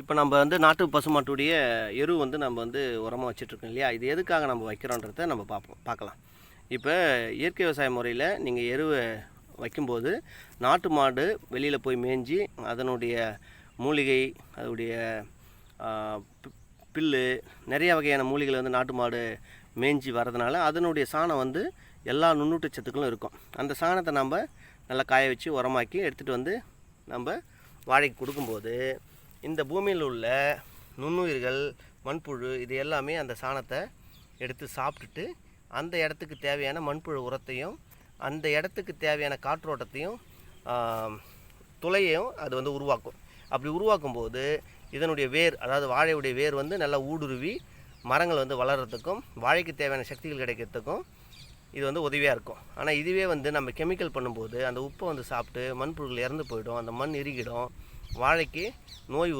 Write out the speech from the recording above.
இப்போ நம்ம வந்து நாட்டு பசுமாட்டுடைய எரு வந்து நம்ம வந்து உரமாக வச்சிட்ருக்கோம் இல்லையா? இது எதுக்காக நம்ம வைக்கிறோன்றத நம்ம பார்ப்போம் பார்க்கலாம். இப்போ இயற்கை விவசாய முறையில் நீங்கள் எருவை வைக்கும்போது நாட்டு மாடு வெளியில் போய் மேய்ஞ்சி அதனுடைய மூலிகை அதனுடைய பில்லு நிறைய வகையான மூலிகைகள் வந்து நாட்டு மாடு மேய்ஞ்சி வரதுனால அதனுடைய சாணம் வந்து எல்லா நுண்ணூட்ட சத்துக்களும் இருக்கும். அந்த சாணத்தை நம்ம நல்லா காய வச்சு உரமாக்கி எடுத்துகிட்டு வந்து நம்ம வாழைக்கு கொடுக்கும்போது இந்த பூமியில் உள்ள நுண்ணுயிர்கள் மண்புழு இது எல்லாமே அந்த சாணத்தை எடுத்து சாப்பிட்டுட்டு அந்த இடத்துக்கு தேவையான மண்புழு உரத்தையும் அந்த இடத்துக்கு தேவையான காற்றோட்டத்தையும் துளையையும் அது வந்து உருவாக்கும். அப்படி உருவாக்கும் போது இதனுடைய வேர் அதாவது வாழையுடைய வேர் வந்து நல்லா ஊடுருவி மரங்கள் வந்து வளர்கிறதுக்கும் வாழைக்கு தேவையான சக்திகள் கிடைக்கிறதுக்கும் இது வந்து உதவியாக இருக்கும். ஆனால் இதுவே வந்து நம்ம கெமிக்கல் பண்ணும்போது அந்த உப்பை வந்து சாப்பிட்டு மண்புழுகள் இறந்து போயிடும். அந்த மண் இறுகிடும். வாழைக்கு நோய்